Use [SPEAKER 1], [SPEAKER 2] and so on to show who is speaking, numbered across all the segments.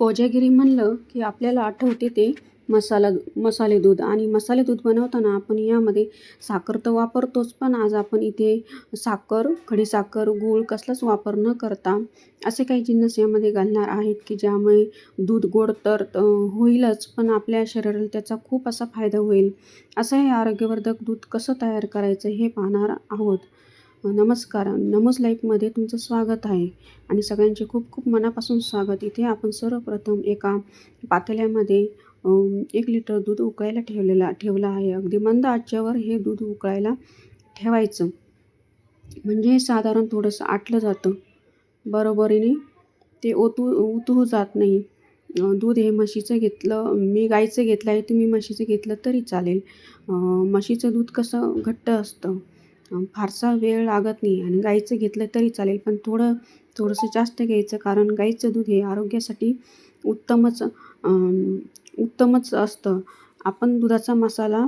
[SPEAKER 1] कोजागिरी म्हणलं की आपल्याला आठवते ते मसाला मसाले दूध. आणि मसाले दूध बनवताना आपण यामध्ये साखर तर वापरतोच पण आज आपण इथे साखर खडीसाखर गूळ कसलाच वापर न करता असे काही जिन्नस यामध्ये घालणार आहेत की ज्यामुळे दूध गोड तर होईलच पण आपल्या शरीराला त्याचा खूप असा फायदा होईल. असं हे आरोग्यवर्धक दूध कसं तयार करायचं हे पाहणार आहोत. नमस्कार. नमोज लाईफमध्ये तुमचं स्वागत आहे. आणि सगळ्यांचे खूप खूप मनापासून स्वागत. इथे आपण सर्वप्रथम एका पातेल्यामध्ये एक लिटर दूध उकळायला ठेवलेला ठेवलं आहे. अगदी मंद आचेवर हे दूध उकळायला ठेवायचं. म्हणजे साधारण थोडंसं आटलं जातं. बरोबरीने ते ओतू उतू जात नाही. दूध हे म्हशीचं घेतलं मी गाईचं घेतलं आहे तुम्ही म्हशीचं घेतलं तरी चालेल. म्हशीचं दूध कसं घट्ट असतं? फारसा वेळ लागत नाही आणि गाईचं घेतलं तरी चालेल पण थोडं थोडंसं जास्त घ्यायचं कारण गाईचं दूध हे आरोग्यासाठी उत्तमच उत्तमच असतं. आपण दुधाचा मसाला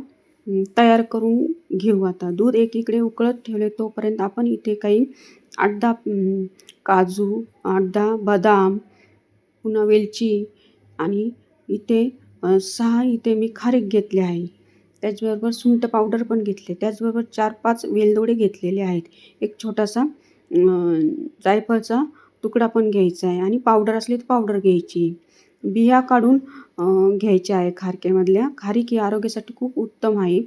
[SPEAKER 1] तयार करून घेऊ आता. दूध एकीकडे उकळत ठेवले तोपर्यंत आपण इथे काही आठ दहा काजू आठ दहा बदाम पुन्हा वेलची आणि इथे सहा इथे मी खारीक घेतले आहे. त्याचबरोबर सुंठ पावडर पण घेतले. त्याचबरोबर चार पाच वेलदोडे घेतलेले आहेत. एक छोटासा जायफळचा तुकडा पण घ्यायचा आहे आणि पावडर असली तर पावडर घ्यायची. बिया काढून घ्यायच्या आहे खारक्यामधल्या खारीक ही आरोग्यासाठी खूप उत्तम आहे.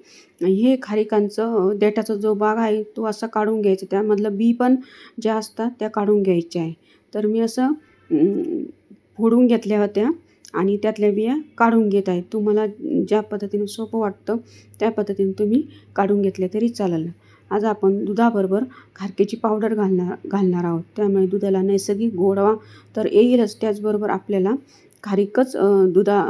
[SPEAKER 1] हे खारिकांचं देठाचा जो भाग आहे तो असा काढून घ्यायचा. त्यामधलं बी पण ज्या असतात त्या काढून घ्यायच्या आहे. तर मी असं फोडून घेतल्या होत्या. आणि त्यातल्या बिया काढून घेत आहे. तुम्हाला ज्या पद्धतीने सोपं वाटतं त्या पद्धतीने तुम्ही काढून घेतल्या तरी चालेल. आज आपण दुधाबरोबर खारकेची पावडर घालणार घालणार आहोत. त्यामुळे दुधाला नैसर्गिक गोडवा तर येईलच. त्याचबरोबर आपल्याला खारीकच दुधा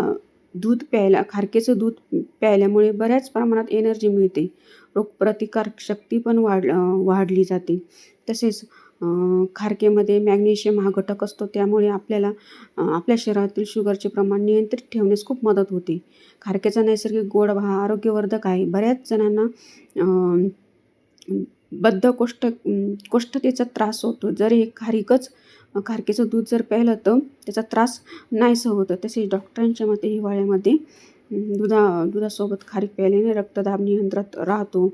[SPEAKER 1] दूध प्यायला खारकेचं दूध प्यायल्यामुळे बऱ्याच प्रमाणात एनर्जी मिळते. रोगप्रतिकारक शक्ती पण वाढ वाढली जाते. तसेच खारकेमध्ये मॅग्नेशियम हा घटक असतो. त्यामुळे आपल्याला आपल्या शरीरातील शुगरचे प्रमाण नियंत्रित ठेवण्यास खूप मदत होते. खारकेचा नैसर्गिक गोड हा आरोग्यवर्धक आहे. बऱ्याच जणांना बद्ध बद्धकोष्ठ कोष्ठतेचा त्रास होतो. जर हे खारीकच खारकेचं दूध जर प्यायलं तर त्याचा त्रास नाहीसं होतं. तसेच डॉक्टरांच्या मते हिवाळ्यामध्ये दुधा दुधासोबत खारीक प्यायल्याने रक्तदाब नियंत्रणात राहतो.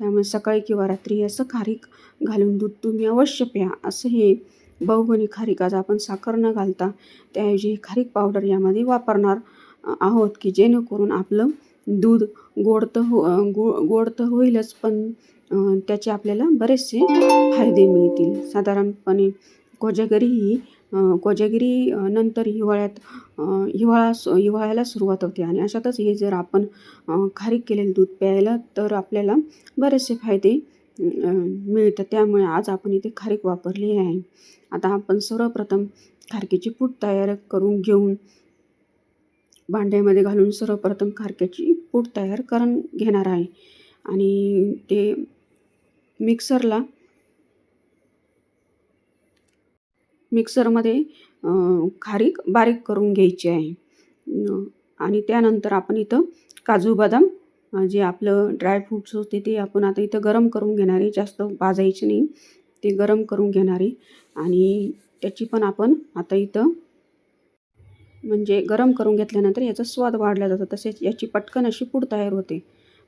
[SPEAKER 1] त्यामुळे सकाळी किंवा रात्री असं खारीक घालून दूध तुम्ही अवश्य प्या असं हे बहुगुणी खारीक आज आपण साखर न घालता त्याऐवजी खारीक पावडर यामध्ये वापरणार आहोत की जेणेकरून आपलं दूध गोड तर हो गो गोड तर होईलच पण त्याचे आपल्याला बरेचसे फायदे मिळतील. साधारणपणे कोजागरी ही कोजागिरी नंतर हिवाळ्यात हिवाळा हिवाळ्याला सुरुवात होते. आणि अशातच हे जर आपण खारीक केलेलं दूध प्यायला तर आपल्याला बरेचसे फायदे मिळतात. त्यामुळे आज आपण इथे खारीक वापरली आहे. आता आपण सर्वप्रथम खारकेची पूड तयार करून घेऊन भांड्यामध्ये घालून सर्वप्रथम खारक्याची पूड तयार करून घेणार आहे. आणि ते मिक्सरला मिक्सरमध्ये खारीक बारीक करून घ्यायची आहे. आणि त्यानंतर आपण इथं काजू बदाम जे आपलं ड्रायफ्रूट्स होते ते आपण आता इथं गरम करून घेणार आहे जास्त भाजायचे नाही ते गरम करून घेणार. आहे आणि त्याची पण आपण आता इथं म्हणजे गरम करून घेतल्यानंतर याचा स्वाद वाढला जातो. तसेच याची पटकन अशी पूड तयार होते.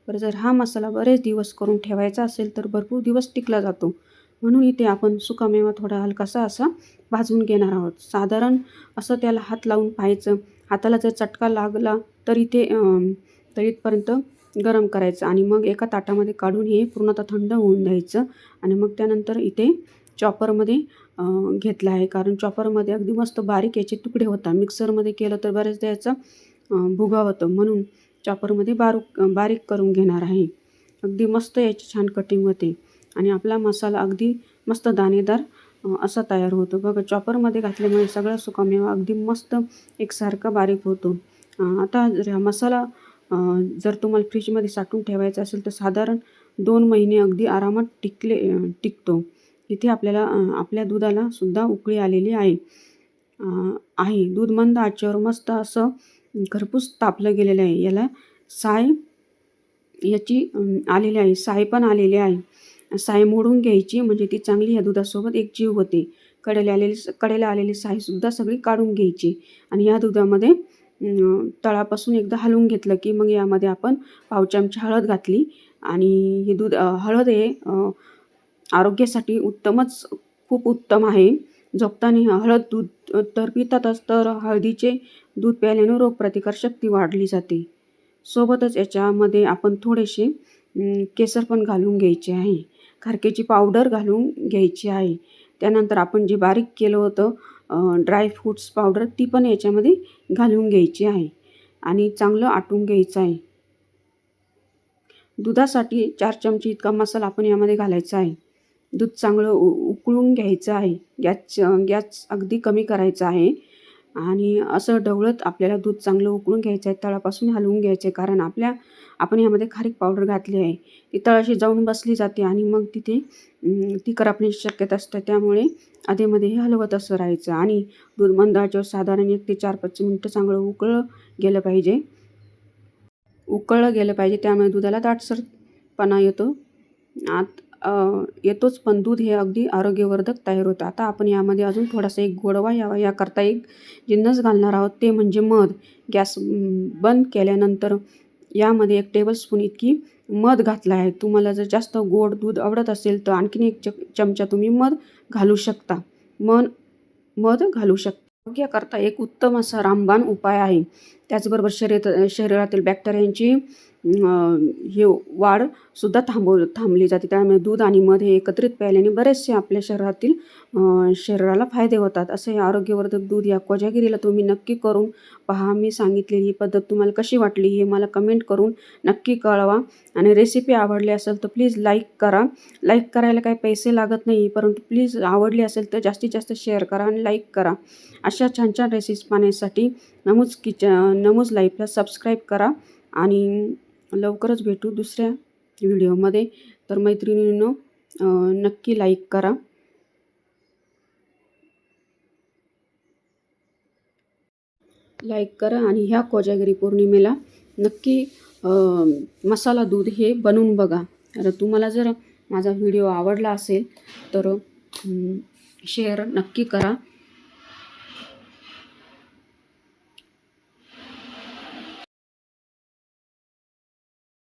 [SPEAKER 1] बरं जर हा मसाला बरेच दिवस करून ठेवायचा असेल तर भरपूर दिवस टिकला जातो. म्हणून इथे आपण सुकामेवा थोडा हलकासा असा भाजून घेणार आहोत. साधारण असं त्याला हात लावून पाहायचं. हाताला जर चटका लागला तर इथे अं, तर इथपर्यंत गरम करायचं आणि मग एका ताटामध्ये काढून हे पूर्णतः थंड होऊन द्यायचं आणि मग त्यानंतर इथे चॉपरमध्ये घेतला घेतलं आहे. कारण चॉपरमध्ये अगदी मस्त बारीक याचे तुकडे होतात. मिक्सरमध्ये केलं तर बऱ्याचदा याचा भुगा होतो म्हणून चॉपरमध्ये बारूक बारीक करून घेणार आहे. अगदी मस्त याची छान कटिंग होते. आणि आपला मसाला अगदी मस्त दाणेदार असा तयार होतो. बघा चॉपरमध्ये घातल्यामुळे सगळा सुकामेवा अगदी मस्त एकसारखा बारीक होतो. आता जर हा मसाला जर तुम्हाला फ्रीजमध्ये साठवून ठेवायचा असेल तर साधारण दोन महिने अगदी आरामात टिकले टिकतो. इथे आपल्याला आपल्या दुधाला सुद्धा उकळी आलेली आहे. आहे. दूध मंद आचेवर मस्त असं घरपूस तापलं गेलेलं आहे. याला साय याची आलेली आहे. साय पण आलेली आहे. साय मोडून घ्यायची. म्हणजे ती चांगली ह्या दुधासोबत एक जीव होते. कडेला आलेली कडेला आलेली सायसुद्धा सगळी काढून घ्यायची. आणि या दुधामध्ये तळापासून एकदा हलवून घेतलं की मग यामध्ये आपण पाव चमचा हळद घातली. आणि हे दूध हळद हे आरोग्यासाठी उत्तमच खूप उत्तम आहे. झोपताना हळद दूध तर पितातच तर हळदीचे दूध प्यायल्यानं रोगप्रतिकारशक्ती वाढली जाते. सोबतच याच्यामध्ये आपण थोडेसे केसर पण घालून घ्यायचे आहे. खारकेची पावडर घालून घ्यायची आहे. त्यानंतर आपण जे बारीक केलं होतं ड्रायफ्रूट्स पावडर ती पण याच्यामध्ये घालून घ्यायची आहे आणि चांगलं आटून घ्यायचं आहे. दुधासाठी चार चमचे इतका मसाला आपण यामध्ये घालायचा आहे. दूध चांगलं उ उकळून घ्यायचं आहे. गॅस गॅस अगदी कमी करायचा आहे आणि असं ढवळत आपल्याला दूध चांगलं उकळून घ्यायचं आहे तळापासून हलवून घ्यायचं आहे. कारण आपल्या आपण यामध्ये खारीक पावडर घातली आहे. ती तळाशी जाऊन बसली जाते आणि मग तिथे ती करपण्याची शक्यता असते. त्यामुळे आधीमध्ये हे हलवत असं राहायचं आणि दूध मंद आचेवर साधारण एक ते चार पाच मिनटं चांगलं उकळलं गेलं पाहिजे. उकळलं गेलं पाहिजे. त्यामुळे दुधाला दाटसरपणा येतो. आत येतोच पण दूध हे अगदी आरोग्यवर्धक तयार होतं. आता आपण यामध्ये अजून थोडासा एक गोडवा यावा. याकरता एक जिन्नस घालणार आहोत. ते म्हणजे मध. गॅस बंद केल्यानंतर यामध्ये एक टेबलस्पून इतकी मध घातला आहे. तुम्हाला जर जास्त गोड दूध आवडत असेल तर आणखीन एक च चमचा तुम्ही मध घालू शकता. मन मध घालू शकता. आरोग्याकरता एक उत्तम असा रामबाण उपाय आहे. त्याचबरोबर शरीर शरीरातील बॅक्टेरियांची हे वाढसुद्धा थांबव थांबली जाते. त्यामुळे दूध आणि मध हे एकत्रित प्यायल्याने बरेचसे आपल्या शरीरातील शरीराला फायदे होतात. असे आरोग्यवर्धक दूध या कोजागिरीला तुम्ही नक्की करून पहा. मी सांगितलेली ही पद्धत तुम्हाला कशी वाटली हे मला कमेंट करून नक्की कळवा. आणि रेसिपी आवडली असेल तर प्लीज लाईक करा. लाईक करायला काही पैसे लागत नाही परंतु प्लीज आवडली असेल तर जास्तीत जास्त शेअर करा आणि लाईक करा. अशा छान छान रेसिपी पाहण्यासाठी नमूज किच नमूज लाईफला सबस्क्राईब करा. आणि लवकरच भेटू दुसऱ्या व्हिडिओमध्ये. तर मैत्रिणींनो नक्की लाईक करा. लाईक करा आणि ह्या कोजागिरी पौर्णिमेला नक्की मसाला दूध हे बनवून बघा. तर तुम्हाला जर माझा व्हिडिओ आवडला असेल तर शेअर नक्की करा.